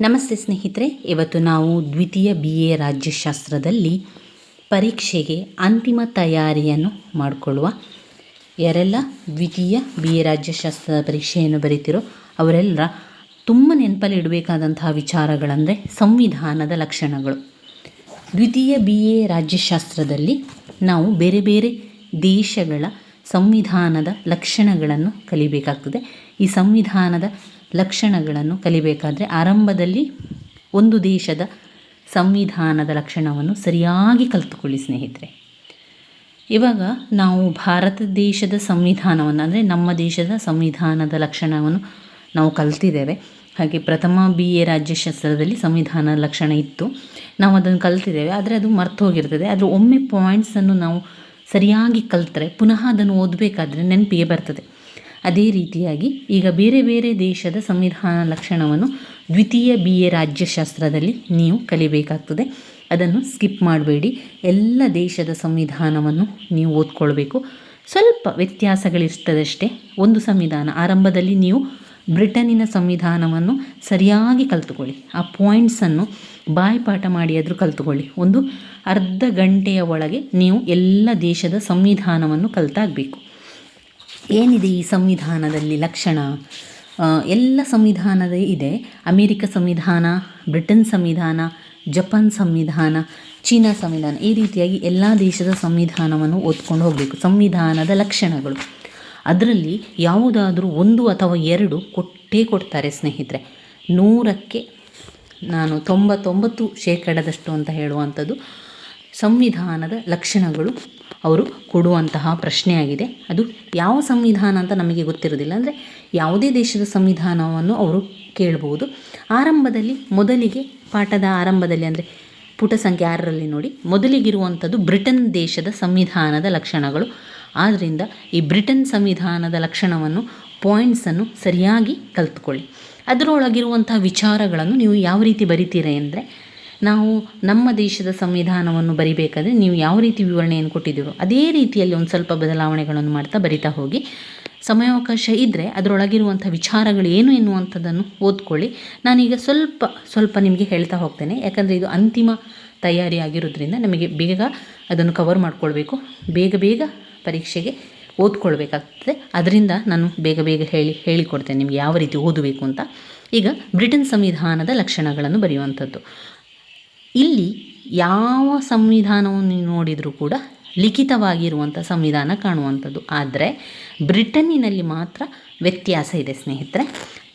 ನಮಸ್ತೆ ಸ್ನೇಹಿತರೆ, ಇವತ್ತು ನಾವು ದ್ವಿತೀಯ ಬಿ ಎ ರಾಜ್ಯಶಾಸ್ತ್ರದಲ್ಲಿ ಪರೀಕ್ಷೆಗೆ ಅಂತಿಮ ತಯಾರಿಯನ್ನು ಮಾಡಿಕೊಳ್ಳುವ ಯಾರೆಲ್ಲ ದ್ವಿತೀಯ ಬಿ ಎ ರಾಜ್ಯಶಾಸ್ತ್ರದ ಪರೀಕ್ಷೆಯನ್ನು ಬರೀತಿರೋ ಅವರೆಲ್ಲರ ತುಂಬ ನೆನಪಲ್ಲಿ ಇಡಬೇಕಾದಂತಹ ವಿಚಾರಗಳಂದರೆ ಸಂವಿಧಾನದ ಲಕ್ಷಣಗಳು. ದ್ವಿತೀಯ ಬಿ ಎ ರಾಜ್ಯಶಾಸ್ತ್ರದಲ್ಲಿ ನಾವು ಬೇರೆ ಬೇರೆ ದೇಶಗಳ ಸಂವಿಧಾನದ ಲಕ್ಷಣಗಳನ್ನು ಕಲಿಬೇಕಾಗ್ತದೆ. ಈ ಸಂವಿಧಾನದ ಲಕ್ಷಣಗಳನ್ನು ಕಲಿಬೇಕಾದರೆ ಆರಂಭದಲ್ಲಿ ಒಂದು ದೇಶದ ಸಂವಿಧಾನದ ಲಕ್ಷಣವನ್ನು ಸರಿಯಾಗಿ ಕಲಿತುಕೊಳ್ಳಿ ಸ್ನೇಹಿತರೆ. ಇವಾಗ ನಾವು ಭಾರತ ದೇಶದ ಸಂವಿಧಾನವನ್ನು, ಅಂದರೆ ನಮ್ಮ ದೇಶದ ಸಂವಿಧಾನದ ಲಕ್ಷಣವನ್ನು ನಾವು ಕಲ್ತಿದ್ದೇವೆ. ಹಾಗೆ ಪ್ರಥಮ ಬಿ ಎ ರಾಜ್ಯಶಾಸ್ತ್ರದಲ್ಲಿ ಸಂವಿಧಾನ ಲಕ್ಷಣ ಇತ್ತು. ನಾವು ಅದನ್ನು ಕಲ್ತಿದ್ದೇವೆ. ಆದರೆ ಅದು ಮರ್ತೋಗಿರ್ತದೆ ಆದರೆ ಒಮ್ಮೆ ಪಾಯಿಂಟ್ಸನ್ನು ನಾವು ಸರಿಯಾಗಿ ಕಲ್ತರೆ, ಪುನಃ ಅದನ್ನು ಓದಬೇಕಾದ್ರೆ ನೆನಪಿಗೆ ಬರ್ತದೆ. ಅದೇ ರೀತಿಯಾಗಿ ಈಗ ಬೇರೆ ಬೇರೆ ದೇಶದ ಸಂವಿಧಾನ ಲಕ್ಷಣವನ್ನು ದ್ವಿತೀಯ ಬಿ ಎ ರಾಜ್ಯಶಾಸ್ತ್ರದಲ್ಲಿ ನೀವು ಕಲಿಬೇಕಾಗ್ತದೆ. ಅದನ್ನು ಸ್ಕಿಪ್ ಮಾಡಬೇಡಿ. ಎಲ್ಲ ದೇಶದ ಸಂವಿಧಾನವನ್ನು ನೀವು ಓದ್ಕೊಳ್ಬೇಕು. ಸ್ವಲ್ಪ ವ್ಯತ್ಯಾಸಗಳಿರ್ತದಷ್ಟೇ. ಒಂದು ಸಂವಿಧಾನ ಆರಂಭದಲ್ಲಿ ನೀವು ಬ್ರಿಟನ್ನಿನ ಸಂವಿಧಾನವನ್ನು ಸರಿಯಾಗಿ ಕಲಿತುಕೊಳ್ಳಿ. ಆ ಪಾಯಿಂಟ್ಸನ್ನು ಬಾಯ್ಪಾಠ ಮಾಡಿ ಆದರೂ ಕಲಿತುಕೊಳ್ಳಿ. ಒಂದು ಅರ್ಧ ಗಂಟೆಯ ಒಳಗೆ ನೀವು ಎಲ್ಲ ದೇಶದ ಸಂವಿಧಾನವನ್ನು ಕಲಿತಾಗಬೇಕು. ಏನಿದೆ ಈ ಸಂವಿಧಾನದಲ್ಲಿ ಲಕ್ಷಣ? ಎಲ್ಲ ಸಂವಿಧಾನದ ಇದೆ. ಅಮೇರಿಕ ಸಂವಿಧಾನ, ಬ್ರಿಟನ್ ಸಂವಿಧಾನ, ಜಪಾನ್ ಸಂವಿಧಾನ, ಚೀನಾ ಸಂವಿಧಾನ, ಈ ರೀತಿಯಾಗಿ ಎಲ್ಲ ದೇಶದ ಸಂವಿಧಾನವನ್ನು ಓದ್ಕೊಂಡು ಹೋಗಬೇಕು. ಸಂವಿಧಾನದ ಲಕ್ಷಣಗಳು. ಅದರಲ್ಲಿ ಯಾವುದಾದರೂ ಒಂದು ಅಥವಾ ಎರಡು ಕೊಟ್ಟೇ ಕೊಡ್ತಾರೆ ಸ್ನೇಹಿತರೆ. ನೂರಕ್ಕೆ ನಾನು ತೊಂಬತ್ತೊಂಬತ್ತು ಶೇಕಡದಷ್ಟು ಅಂತ ಹೇಳುವಂಥದ್ದು ಸಂವಿಧಾನದ ಲಕ್ಷಣಗಳು. ಅವರು ಕೊಡುವಂತಹ ಪ್ರಶ್ನೆಯಾಗಿದೆ. ಅದು ಯಾವ ಸಂವಿಧಾನ ಅಂತ ನಮಗೆ ಗೊತ್ತಿರೋದಿಲ್ಲ ಅಂದರೆ ಯಾವುದೇ ದೇಶದ ಸಂವಿಧಾನವನ್ನು ಅವರು ಕೇಳಬಹುದು. ಆರಂಭದಲ್ಲಿ ಮೊದಲಿಗೆ, ಪಾಠದ ಆರಂಭದಲ್ಲಿ ಅಂದರೆ ಪುಟ ಸಂಖ್ಯೆ ಆರರಲ್ಲಿ ನೋಡಿ, ಮೊದಲಿಗಿರುವಂಥದ್ದು ಬ್ರಿಟನ್ ದೇಶದ ಸಂವಿಧಾನದ ಲಕ್ಷಣಗಳು. ಆದ್ದರಿಂದ ಈ ಬ್ರಿಟನ್ ಸಂವಿಧಾನದ ಲಕ್ಷಣವನ್ನು ಪಾಯಿಂಟ್ಸನ್ನು ಸರಿಯಾಗಿ ಕಲ್ತ್ಕೊಳ್ಳಿ. ಅದರೊಳಗಿರುವಂತಹ ವಿಚಾರಗಳನ್ನು ನೀವು ಯಾವ ರೀತಿ ಬರಿತೀರಿ ಅಂದರೆ ನಾವು ನಮ್ಮ ದೇಶದ ಸಂವಿಧಾನವನ್ನು ಬರಿಬೇಕಾದ್ರೆ ನೀವು ಯಾವ ರೀತಿ ವಿವರಣೆಯನ್ನು ಕೊಟ್ಟಿದ್ದೀರೋ ಅದೇ ರೀತಿಯಲ್ಲಿ ಒಂದು ಸ್ವಲ್ಪ ಬದಲಾವಣೆಗಳನ್ನು ಮಾಡ್ತಾ ಬರಿತಾ ಹೋಗಿ. ಸಮಯಾವಕಾಶ ಇದ್ದರೆ ಅದರೊಳಗಿರುವಂಥ ವಿಚಾರಗಳು ಏನು ಎನ್ನುವಂಥದ್ದನ್ನು ಓದ್ಕೊಳ್ಳಿ. ನಾನೀಗ ಸ್ವಲ್ಪ ಸ್ವಲ್ಪ ನಿಮಗೆ ಹೇಳ್ತಾ ಹೋಗ್ತೇನೆ. ಯಾಕಂದರೆ ಇದು ಅಂತಿಮ ತಯಾರಿ ಆಗಿರೋದ್ರಿಂದ ನಮಗೆ ಬೇಗ ಅದನ್ನು ಕವರ್ ಮಾಡಿಕೊಳ್ಬೇಕು. ಬೇಗ ಬೇಗ ಪರೀಕ್ಷೆಗೆ ಓದ್ಕೊಳ್ಬೇಕಾಗ್ತದೆ. ಅದರಿಂದ ನಾನು ಬೇಗ ಬೇಗ ಹೇಳಿ, ಹೇಳಿಕೊಡ್ತೇನೆ ನಿಮಗೆ ಯಾವ ರೀತಿ ಓದಬೇಕು ಅಂತ. ಈಗ ಬ್ರಿಟನ್ ಸಂವಿಧಾನದ ಲಕ್ಷಣಗಳನ್ನು ಬರೆಯುವಂಥದ್ದು. ಇಲ್ಲಿ ಯಾವ ಸಂವಿಧಾನವನ್ನು ನೀವು ನೋಡಿದರೂ ಕೂಡ ಲಿಖಿತವಾಗಿರುವಂಥ ಸಂವಿಧಾನ ಕಾಣುವಂಥದ್ದು. ಆದರೆ ಬ್ರಿಟನ್ನಿನಲ್ಲಿ ಮಾತ್ರ ವ್ಯತ್ಯಾಸ ಇದೆ ಸ್ನೇಹಿತರೆ.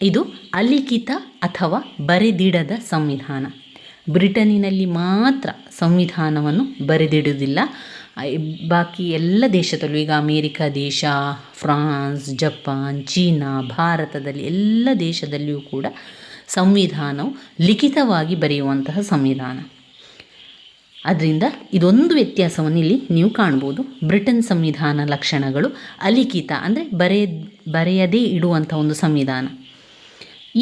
ಇದು ಅಲಿಖಿತ ಅಥವಾ ಬರೆದಿಡದ ಸಂವಿಧಾನ. ಬ್ರಿಟನ್ನಿನಲ್ಲಿ ಮಾತ್ರ ಸಂವಿಧಾನವನ್ನು ಬರೆದಿಡುವುದಿಲ್ಲ. ಬಾಕಿ ಎಲ್ಲ ದೇಶದಲ್ಲೂ ಈಗ ಅಮೇರಿಕಾ ದೇಶ, ಫ್ರಾನ್ಸ್, ಜಪಾನ್, ಚೀನಾ, ಭಾರತದಲ್ಲಿ ಎಲ್ಲ ದೇಶದಲ್ಲಿಯೂ ಕೂಡ ಸಂವಿಧಾನವು ಲಿಖಿತವಾಗಿ ಬರೆಯುವಂತಹ ಸಂವಿಧಾನ. ಅದರಿಂದ ಇದೊಂದು ವ್ಯತ್ಯಾಸವನ್ನು ಇಲ್ಲಿ ನೀವು ಕಾಣ್ಬೋದು. ಬ್ರಿಟನ್ ಸಂವಿಧಾನ ಲಕ್ಷಣಗಳು ಅಲಿಖಿತ ಅಂದರೆ ಬರೆಯ ಬರೆಯದೇ ಇಡುವಂಥ ಒಂದು ಸಂವಿಧಾನ.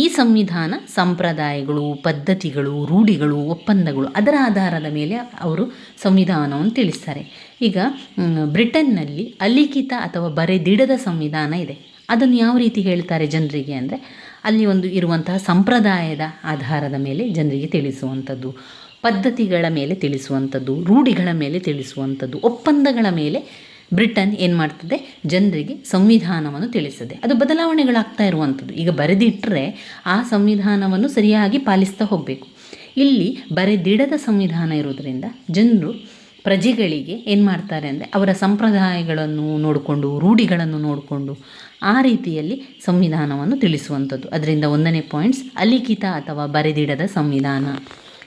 ಈ ಸಂವಿಧಾನ ಸಂಪ್ರದಾಯಗಳು, ಪದ್ಧತಿಗಳು, ರೂಢಿಗಳು, ಒಪ್ಪಂದಗಳು ಅದರ ಆಧಾರದ ಮೇಲೆ ಅವರು ಸಂವಿಧಾನವನ್ನು ತಿಳಿಸ್ತಾರೆ. ಈಗ ಬ್ರಿಟನ್ನಲ್ಲಿ ಅಲಿಖಿತ ಅಥವಾ ಬರೆದಿಡದ ಸಂವಿಧಾನ ಇದೆ. ಅದನ್ನು ಯಾವ ರೀತಿ ಹೇಳ್ತಾರೆ ಜನರಿಗೆ ಅಂದರೆ, ಅಲ್ಲಿ ಒಂದು ಇರುವಂತಹ ಸಂಪ್ರದಾಯದ ಆಧಾರದ ಮೇಲೆ ಜನರಿಗೆ ತಿಳಿಸುವಂಥದ್ದು, ಪದ್ಧತಿಗಳ ಮೇಲೆ ತಿಳಿಸುವಂಥದ್ದು, ರೂಢಿಗಳ ಮೇಲೆ ತಿಳಿಸುವಂಥದ್ದು, ಒಪ್ಪಂದಗಳ ಮೇಲೆ ಬ್ರಿಟನ್ ಏನು ಮಾಡ್ತದೆ? ಜನರಿಗೆ ಸಂವಿಧಾನವನ್ನು ತಿಳಿಸ್ತದೆ ಅದು ಬದಲಾವಣೆಗಳಾಗ್ತಾ ಇರುವಂಥದ್ದು. ಈಗ ಬರೆದಿಟ್ಟರೆ ಆ ಸಂವಿಧಾನವನ್ನು ಸರಿಯಾಗಿ ಪಾಲಿಸ್ತಾ ಹೋಗಬೇಕು. ಇಲ್ಲಿ ಬರೆದಿಡದ ಸಂವಿಧಾನ ಇರೋದರಿಂದ ಜನರು ಪ್ರಜೆಗಳಿಗೆ ಏನು ಮಾಡ್ತಾರೆ ಅಂದರೆ ಅವರ ಸಂಪ್ರದಾಯಗಳನ್ನು ನೋಡಿಕೊಂಡು, ರೂಢಿಗಳನ್ನು ನೋಡಿಕೊಂಡು ಆ ರೀತಿಯಲ್ಲಿ ಸಂವಿಧಾನವನ್ನು ತಿಳಿಸುವಂಥದ್ದು. ಅದರಿಂದ ಒಂದನೇ ಪಾಯಿಂಟ್ಸ್ ಅಲಿಖಿತ ಅಥವಾ ಬರೆದಿಡದ ಸಂವಿಧಾನ.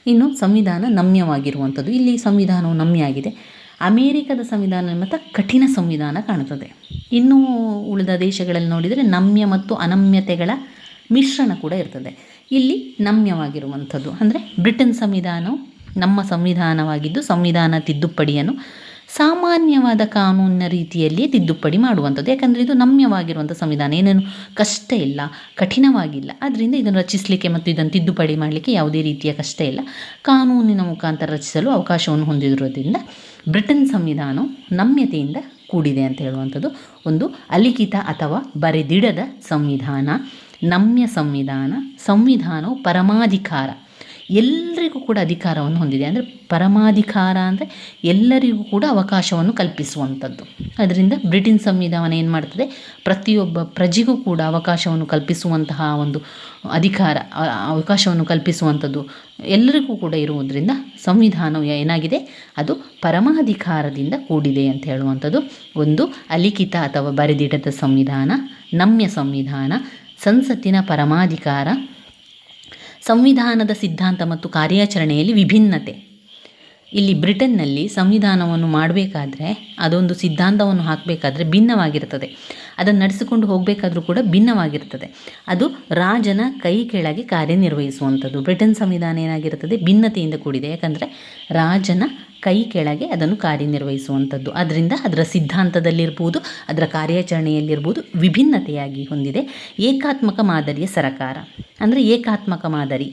ಇನ್ನು ಸಂವಿಧಾನ ನಮ್ಯವಾಗಿರುವಂಥದ್ದು. ಇಲ್ಲಿ ಸಂವಿಧಾನವು ನಮ್ಯ ಆಗಿದೆ ಅಮೇರಿಕದ ಸಂವಿಧಾನ ಮತ್ತು ಕಠಿಣ ಸಂವಿಧಾನ ಕಾಣುತ್ತದೆ. ಇನ್ನೂ ಉಳಿದ ದೇಶಗಳಲ್ಲಿ ನೋಡಿದರೆ ನಮ್ಯ ಮತ್ತು ಅನಮ್ಯತೆಗಳ ಮಿಶ್ರಣ ಕೂಡ ಇರ್ತದೆ. ಇಲ್ಲಿ ನಮ್ಯವಾಗಿರುವಂಥದ್ದು ಅಂದರೆ ಬ್ರಿಟನ್ ಸಂವಿಧಾನವು ನಮ್ಮ ಸಂವಿಧಾನವಾಗಿದ್ದು ಸಂವಿಧಾನ ತಿದ್ದುಪಡಿಯನ್ನು ಸಾಮಾನ್ಯವಾದ ಕಾನೂನಿನ ರೀತಿಯಲ್ಲಿ ತಿದ್ದುಪಡಿ ಮಾಡುವಂಥದ್ದು. ಯಾಕಂದರೆ ಇದು ನಮ್ಯವಾಗಿರುವಂಥ ಸಂವಿಧಾನ. ಏನೇನು ಕಷ್ಟ ಇಲ್ಲ, ಕಠಿಣವಾಗಿಲ್ಲ. ಆದ್ದರಿಂದ ಇದನ್ನು ರಚಿಸಲಿಕ್ಕೆ ಮತ್ತು ಇದನ್ನು ತಿದ್ದುಪಡಿ ಮಾಡಲಿಕ್ಕೆ ಯಾವುದೇ ರೀತಿಯ ಕಷ್ಟ ಇಲ್ಲ. ಕಾನೂನಿನ ಮುಖಾಂತರ ರಚಿಸಲು ಅವಕಾಶವನ್ನು ಹೊಂದಿರುವುದರಿಂದ ಬ್ರಿಟನ್ ಸಂವಿಧಾನವು ನಮ್ಯತೆಯಿಂದ ಕೂಡಿದೆ ಅಂತ ಹೇಳುವಂಥದ್ದು. ಒಂದು ಅಲಿಖಿತ ಅಥವಾ ಬರೆದಿಡದ ಸಂವಿಧಾನ, ನಮ್ಯ ಸಂವಿಧಾನ, ಸಂವಿಧಾನವು ಪರಮಾಧಿಕಾರ. ಎಲ್ಲರಿಗೂ ಕೂಡ ಅಧಿಕಾರವನ್ನು ಹೊಂದಿದೆ. ಅಂದರೆ ಪರಮಾಧಿಕಾರ ಅಂದರೆ ಎಲ್ಲರಿಗೂ ಕೂಡ ಅವಕಾಶವನ್ನು ಕಲ್ಪಿಸುವಂಥದ್ದು. ಅದರಿಂದ ಬ್ರಿಟಿನ್ ಸಂವಿಧಾನ ಏನು ಮಾಡ್ತದೆ? ಪ್ರತಿಯೊಬ್ಬ ಪ್ರಜೆಗೂ ಕೂಡ ಅವಕಾಶವನ್ನು ಕಲ್ಪಿಸುವಂತಹ ಒಂದು ಅಧಿಕಾರ ಅವಕಾಶವನ್ನು ಕಲ್ಪಿಸುವಂಥದ್ದು ಎಲ್ಲರಿಗೂ ಕೂಡ ಇರುವುದರಿಂದ ಸಂವಿಧಾನವು ಏನಾಗಿದೆ? ಅದು ಪರಮಾಧಿಕಾರದಿಂದ ಕೂಡಿದೆ ಅಂತ ಹೇಳುವಂಥದ್ದು. ಒಂದು ಅಲಿಖಿತ ಅಥವಾ ಬರೆದಿಡದ ಸಂವಿಧಾನ, ನಮ್ಯ ಸಂವಿಧಾನ, ಸಂಸತ್ತಿನ ಪರಮಾಧಿಕಾರ ಸಂವಿಧಾನದ ಸಿದ್ಧಾಂತ ಮತ್ತು ಕಾರ್ಯಾಚರಣೆಯಲ್ಲಿ ವಿಭಿನ್ನತೆ. ಇಲ್ಲಿ ಬ್ರಿಟನ್ನಲ್ಲಿ ಸಂವಿಧಾನವನ್ನು ಮಾಡಬೇಕಾದ್ರೆ ಅದೊಂದು ಸಿದ್ಧಾಂತವನ್ನು ಹಾಕಬೇಕಾದ್ರೆ ಭಿನ್ನವಾಗಿರ್ತದೆ ಅದನ್ನು ನಡೆಸಿಕೊಂಡು ಹೋಗಬೇಕಾದ್ರೂ ಕೂಡ ಭಿನ್ನವಾಗಿರ್ತದೆ. ಅದು ರಾಜನ ಕೈ ಕೆಳಗೆ ಕಾರ್ಯನಿರ್ವಹಿಸುವಂಥದ್ದು. ಬ್ರಿಟನ್ ಸಂವಿಧಾನ ಏನಾಗಿರ್ತದೆ? ಭಿನ್ನತೆಯಿಂದ ಕೂಡಿದೆ. ಯಾಕಂದರೆ ರಾಜನ ಕೈ ಕೆಳಗೆ ಅದನ್ನು ಕಾರ್ಯನಿರ್ವಹಿಸುವಂಥದ್ದು. ಅದರಿಂದ ಅದರ ಸಿದ್ಧಾಂತದಲ್ಲಿರ್ಬೋದು, ಅದರ ಕಾರ್ಯಾಚರಣೆಯಲ್ಲಿರ್ಬೋದು ವಿಭಿನ್ನತೆಯಾಗಿ ಹೊಂದಿದೆ. ಏಕಾತ್ಮಕ ಮಾದರಿಯ ಸರಕಾರ. ಅಂದರೆ ಏಕಾತ್ಮಕ ಮಾದರಿ.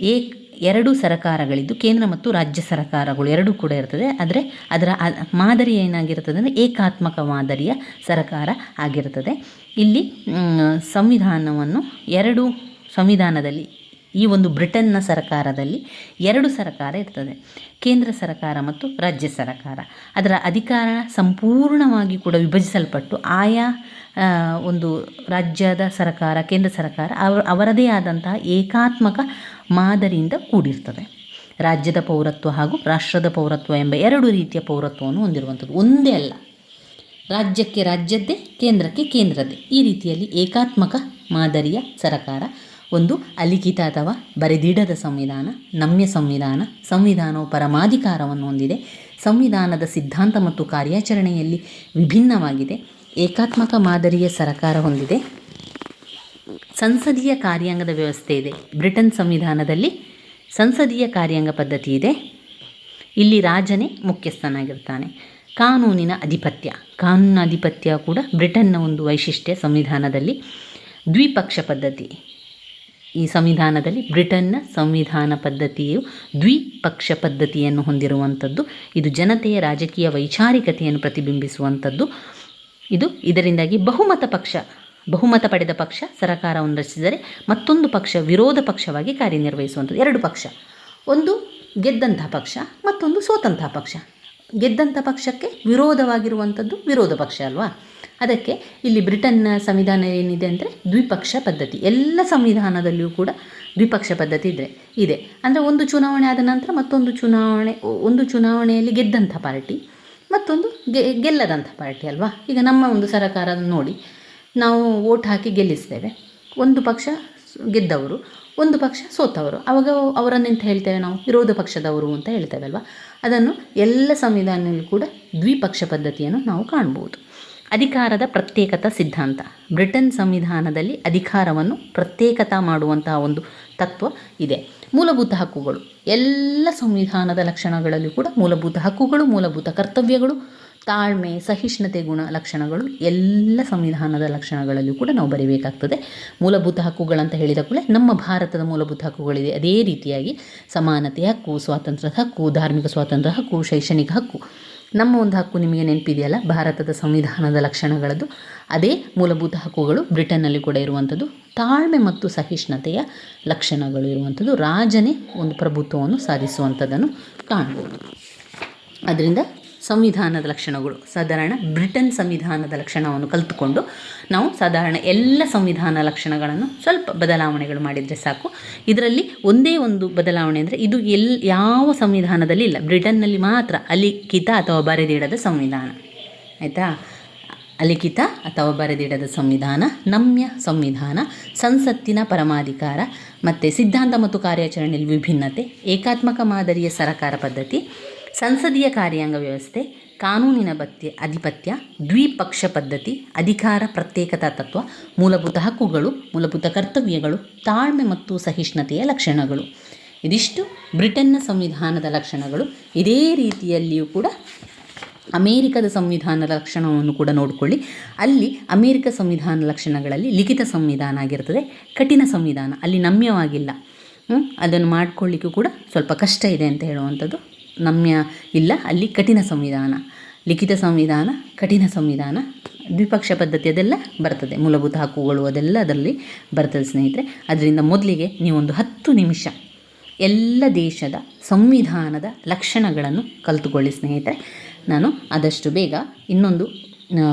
ಏಕ್ ಎರಡು ಸರಕಾರಗಳಿದ್ದು, ಕೇಂದ್ರ ಮತ್ತು ರಾಜ್ಯ ಸರಕಾರಗಳು ಎರಡೂ ಕೂಡ ಇರ್ತದೆ. ಆದರೆ ಅದರ ಮಾದರಿ ಏನಾಗಿರ್ತದೆ ಅಂದರೆ ಏಕಾತ್ಮಕ ಮಾದರಿಯ ಸರಕಾರ ಆಗಿರ್ತದೆ. ಇಲ್ಲಿ ಸಂವಿಧಾನವನ್ನು ಎರಡು ಸಂವಿಧಾನದಲ್ಲಿ, ಈ ಒಂದು ಬ್ರಿಟನ್ನ ಸರ್ಕಾರದಲ್ಲಿ ಎರಡು ಸರ್ಕಾರ ಇರ್ತದೆ. ಕೇಂದ್ರ ಸರ್ಕಾರ ಮತ್ತು ರಾಜ್ಯ ಸರ್ಕಾರ. ಅದರ ಅಧಿಕಾರ ಸಂಪೂರ್ಣವಾಗಿ ಕೂಡ ವಿಭಜಿಸಲ್ಪಟ್ಟು ಆಯಾ ಒಂದು ರಾಜ್ಯದ ಸರ್ಕಾರ, ಕೇಂದ್ರ ಸರ್ಕಾರ, ಅವ, ಅವರದೇ ಆದಂತಹ ಏಕಾತ್ಮಕ ಮಾದರಿಯಿಂದ ಕೂಡಿರ್ತದೆ. ರಾಜ್ಯದ ಪೌರತ್ವ ಹಾಗೂ ರಾಷ್ಟ್ರದ ಪೌರತ್ವ ಎಂಬ ಎರಡು ರೀತಿಯ ಪೌರತ್ವವನ್ನು ಹೊಂದಿರುವಂಥದ್ದು. ಒಂದೇ ಅಲ್ಲ. ರಾಜ್ಯಕ್ಕೆ ರಾಜ್ಯದ್ದೇ, ಕೇಂದ್ರಕ್ಕೆ ಕೇಂದ್ರದ್ದೇ. ಈ ರೀತಿಯಲ್ಲಿ ಏಕಾತ್ಮಕ ಮಾದರಿಯ ಸರಕಾರ, ಒಂದು ಅಲಿಖಿತ ಅಥವಾ ಬರೆದಿಡದ ಸಂವಿಧಾನ, ನಮ್ಯ ಸಂವಿಧಾನ, ಸಂವಿಧಾನವು ಪರಮಾಧಿಕಾರವನ್ನು ಹೊಂದಿದೆ. ಸಂವಿಧಾನದ ಸಿದ್ಧಾಂತ ಮತ್ತು ಕಾರ್ಯಾಚರಣೆಯಲ್ಲಿ ವಿಭಿನ್ನವಾಗಿದೆ. ಏಕಾತ್ಮಕ ಮಾದರಿಯ ಸರಕಾರ ಹೊಂದಿದೆ. ಸಂಸದೀಯ ಕಾರ್ಯಾಂಗದ ವ್ಯವಸ್ಥೆ ಇದೆ. ಬ್ರಿಟನ್ ಸಂವಿಧಾನದಲ್ಲಿ ಸಂಸದೀಯ ಕಾರ್ಯಾಂಗ ಪದ್ಧತಿ ಇದೆ. ಇಲ್ಲಿ ರಾಜನೇ ಮುಖ್ಯಸ್ಥನಾಗಿರ್ತಾನೆ. ಕಾನೂನಿನ ಅಧಿಪತ್ಯ. ಕಾನೂನಿನ ಅಧಿಪತ್ಯ ಕೂಡ ಬ್ರಿಟನ್ನ ಒಂದು ವೈಶಿಷ್ಟ್ಯ ಸಂವಿಧಾನದಲ್ಲಿ. ದ್ವಿಪಕ್ಷ ಪದ್ಧತಿ. ಈ ಸಂವಿಧಾನದಲ್ಲಿ ಬ್ರಿಟನ್ನ ಸಂವಿಧಾನ ಪದ್ಧತಿಯು ದ್ವಿಪಕ್ಷ ಪದ್ಧತಿಯನ್ನು ಹೊಂದಿರುವಂಥದ್ದು. ಇದು ಜನತೆಯ ರಾಜಕೀಯ ವೈಚಾರಿಕತೆಯನ್ನು ಪ್ರತಿಬಿಂಬಿಸುವಂಥದ್ದು. ಇದು ಇದರಿಂದಾಗಿ ಬಹುಮತ ಪಕ್ಷ ಬಹುಮತ ಪಡೆದ ಪಕ್ಷ ಸರಕಾರವನ್ನು ರಚಿಸಿದರೆ ಮತ್ತೊಂದು ಪಕ್ಷ ವಿರೋಧ ಪಕ್ಷವಾಗಿ ಕಾರ್ಯನಿರ್ವಹಿಸುವಂಥದ್ದು. ಎರಡು ಪಕ್ಷ. ಒಂದು ಗೆದ್ದಂಥ ಪಕ್ಷ, ಮತ್ತೊಂದು ಸೋತಂಥ ಪಕ್ಷ. ಗೆದ್ದಂಥ ಪಕ್ಷಕ್ಕೆ ವಿರೋಧವಾಗಿರುವಂಥದ್ದು ವಿರೋಧ ಪಕ್ಷ ಅಲ್ವಾ? ಅದಕ್ಕೆ ಇಲ್ಲಿ ಬ್ರಿಟನ್ನ ಸಂವಿಧಾನ ಏನಿದೆ ಅಂದರೆ ದ್ವಿಪಕ್ಷ ಪದ್ಧತಿ. ಎಲ್ಲ ಸಂವಿಧಾನದಲ್ಲಿಯೂ ಕೂಡ ದ್ವಿಪಕ್ಷ ಪದ್ಧತಿ ಇದೆ ಇದೆ. ಅಂದರೆ ಒಂದು ಚುನಾವಣೆ ಆದ ನಂತರ ಮತ್ತೊಂದು ಚುನಾವಣೆ, ಒಂದು ಚುನಾವಣೆಯಲ್ಲಿ ಗೆದ್ದಂಥ ಪಾರ್ಟಿ, ಮತ್ತೊಂದು ಗೆಲ್ಲದಂಥ ಪಾರ್ಟಿ ಅಲ್ವಾ? ಈಗ ನಮ್ಮ ಒಂದು ಸರಕಾರ ನೋಡಿ. ನಾವು ಓಟ್ ಹಾಕಿ ಗೆಲ್ಲಿಸ್ತೇವೆ. ಒಂದು ಪಕ್ಷ ಗೆದ್ದವರು, ಒಂದು ಪಕ್ಷ ಸೋತವರು. ಅವಾಗ ಅವರನ್ನೆಂತ ಹೇಳ್ತೇವೆ ನಾವು? ವಿರೋಧ ಪಕ್ಷದವರು ಅಂತ ಹೇಳ್ತೇವೆ ಅಲ್ವಾ? ಅದನ್ನು ಎಲ್ಲ ಸಂವಿಧಾನದಲ್ಲೂ ಕೂಡ ದ್ವಿಪಕ್ಷ ಪದ್ಧತಿಯನ್ನು ನಾವು ಕಾಣ್ಬೋದು. ಅಧಿಕಾರದ ಪ್ರತ್ಯೇಕತಾ ಸಿದ್ಧಾಂತ. ಬ್ರಿಟನ್ ಸಂವಿಧಾನದಲ್ಲಿ ಅಧಿಕಾರವನ್ನು ಪ್ರತ್ಯೇಕತಾ ಮಾಡುವಂತಹ ಒಂದು ತತ್ವ ಇದೆ. ಮೂಲಭೂತ ಹಕ್ಕುಗಳು. ಎಲ್ಲ ಸಂವಿಧಾನದ ಲಕ್ಷಣಗಳಲ್ಲಿ ಕೂಡ ಮೂಲಭೂತ ಹಕ್ಕುಗಳು, ಮೂಲಭೂತ ಕರ್ತವ್ಯಗಳು ತಾಳ್ಮೆ, ಸಹಿಷ್ಣುತೆ ಗುಣ ಲಕ್ಷಣಗಳು ಎಲ್ಲ ಸಂವಿಧಾನದ ಲಕ್ಷಣಗಳಲ್ಲೂ ಕೂಡ ನಾವು ಬರೀಬೇಕಾಗ್ತದೆ. ಮೂಲಭೂತ ಹಕ್ಕುಗಳಂತ ಹೇಳಿದ ಕೂಡಲೇ ನಮ್ಮ ಭಾರತದ ಮೂಲಭೂತ ಹಕ್ಕುಗಳಿದೆ. ಅದೇ ರೀತಿಯಾಗಿ ಸಮಾನತೆ ಹಕ್ಕು, ಸ್ವಾತಂತ್ರ್ಯದ ಹಕ್ಕು, ಧಾರ್ಮಿಕ ಸ್ವಾತಂತ್ರ್ಯ ಹಕ್ಕು, ಶೈಕ್ಷಣಿಕ ಹಕ್ಕು. ನಮ್ಮ ಒಂದು ಹಕ್ಕು ನಿಮಗೆ ನೆನಪಿದೆಯಲ್ಲ, ಭಾರತದ ಸಂವಿಧಾನದ ಲಕ್ಷಣಗಳದ್ದು. ಅದೇ ಮೂಲಭೂತ ಹಕ್ಕುಗಳು ಬ್ರಿಟನ್ನಲ್ಲಿ ಕೂಡ ಇರುವಂಥದ್ದು. ತಾಳ್ಮೆ ಮತ್ತು ಸಹಿಷ್ಣುತೆಯ ಲಕ್ಷಣಗಳು ಇರುವಂಥದ್ದು. ರಾಜನೇ ಒಂದು ಪ್ರಭುತ್ವವನ್ನು ಸಾಧಿಸುವಂಥದ್ದನ್ನು ಕಾಣ್ಬೋದು. ಅದರಿಂದ ಸಂವಿಧಾನದ ಲಕ್ಷಣಗಳು. ಸಾಧಾರಣ ಬ್ರಿಟನ್ ಸಂವಿಧಾನದ ಲಕ್ಷಣವನ್ನು ಕಲಿತುಕೊಂಡು ನಾವು ಸಾಧಾರಣ ಎಲ್ಲ ಸಂವಿಧಾನ ಲಕ್ಷಣಗಳನ್ನು ಸ್ವಲ್ಪ ಬದಲಾವಣೆಗಳು ಮಾಡಿದರೆ ಸಾಕು. ಇದರಲ್ಲಿ ಒಂದೇ ಒಂದು ಬದಲಾವಣೆ ಅಂದರೆ ಇದು ಎಲ್, ಯಾವ ಸಂವಿಧಾನದಲ್ಲಿ ಇಲ್ಲ. ಬ್ರಿಟನ್ನಲ್ಲಿ ಮಾತ್ರ ಅಲಿಖಿತ ಅಥವಾ ಬರೆದಿಡದ ಸಂವಿಧಾನ. ಆಯಿತಾ? ಅಲಿಖಿತ ಅಥವಾ ಬರೆದಿಡದ ಸಂವಿಧಾನ, ನಮ್ಯ ಸಂವಿಧಾನ, ಸಂಸತ್ತಿನ ಪರಮಾಧಿಕಾರ, ಮತ್ತು ಸಿದ್ಧಾಂತ ಮತ್ತು ಕಾರ್ಯಾಚರಣೆಯಲ್ಲಿ ವಿಭಿನ್ನತೆ, ಏಕಾತ್ಮಕ ಮಾದರಿಯ ಸರಕಾರ ಪದ್ಧತಿ ಸಂಸದೀಯ ಕಾರ್ಯಾಂಗ ವ್ಯವಸ್ಥೆ, ಕಾನೂನಿನ ಬತ್ಯ ಅಧಿಪತ್ಯ, ದ್ವಿಪಕ್ಷ ಪದ್ಧತಿ, ಅಧಿಕಾರ ಪ್ರತ್ಯೇಕತಾ ತತ್ವ, ಮೂಲಭೂತ ಹಕ್ಕುಗಳು, ಮೂಲಭೂತ ಕರ್ತವ್ಯಗಳು, ತಾಳ್ಮೆ ಮತ್ತು ಸಹಿಷ್ಣುತೆಯ ಲಕ್ಷಣಗಳು. ಇದಿಷ್ಟು ಬ್ರಿಟನ್ನ ಸಂವಿಧಾನದ ಲಕ್ಷಣಗಳು. ಇದೇ ರೀತಿಯಲ್ಲಿಯೂ ಕೂಡ ಅಮೇರಿಕದ ಸಂವಿಧಾನದ ಲಕ್ಷಣವನ್ನು ಕೂಡ ನೋಡಿಕೊಳ್ಳಿ. ಅಲ್ಲಿ ಅಮೇರಿಕ ಸಂವಿಧಾನ ಲಕ್ಷಣಗಳಲ್ಲಿ ಲಿಖಿತ ಸಂವಿಧಾನ ಆಗಿರ್ತದೆ, ಕಠಿಣ ಸಂವಿಧಾನ. ಅಲ್ಲಿ ನಮ್ಯವಾಗಿಲ್ಲ. ಅದನ್ನು ಮಾಡ್ಕೊಳ್ಳಿಕ್ಕೂ ಕೂಡ ಸ್ವಲ್ಪ ಕಷ್ಟ ಇದೆ ಅಂತ ಹೇಳುವಂಥದ್ದು. ನಮ್ಯ ಇಲ್ಲ, ಅಲ್ಲಿ ಕಠಿಣ ಸಂವಿಧಾನ. ಲಿಖಿತ ಸಂವಿಧಾನ, ಕಠಿಣ ಸಂವಿಧಾನ, ದ್ವಿಪಕ್ಷ ಪದ್ಧತಿ ಅದೆಲ್ಲ ಬರ್ತದೆ. ಮೂಲಭೂತ ಹಕ್ಕುಗಳು ಅದೆಲ್ಲ ಅದರಲ್ಲಿ ಬರ್ತದೆ ಸ್ನೇಹಿತರೆ. ಅದರಿಂದ ಮೊದಲಿಗೆ ನೀವೊಂದು ಹತ್ತು ನಿಮಿಷ ಎಲ್ಲ ದೇಶದ ಸಂವಿಧಾನದ ಲಕ್ಷಣಗಳನ್ನು ಕಲಿತುಕೊಳ್ಳಿ ಸ್ನೇಹಿತರೆ. ನಾನು ಆದಷ್ಟು ಬೇಗ ಇನ್ನೊಂದು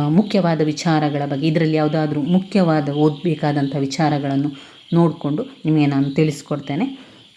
ಮುಖ್ಯವಾದ ವಿಚಾರಗಳ ಬಗ್ಗೆ, ಇದರಲ್ಲಿ ಯಾವುದಾದ್ರೂ ಮುಖ್ಯವಾದ ಓದಬೇಕಾದಂಥ ವಿಚಾರಗಳನ್ನು ನೋಡಿಕೊಂಡು ನಿಮಗೆ ನಾನು ತಿಳಿಸ್ಕೊಡ್ತೇನೆ.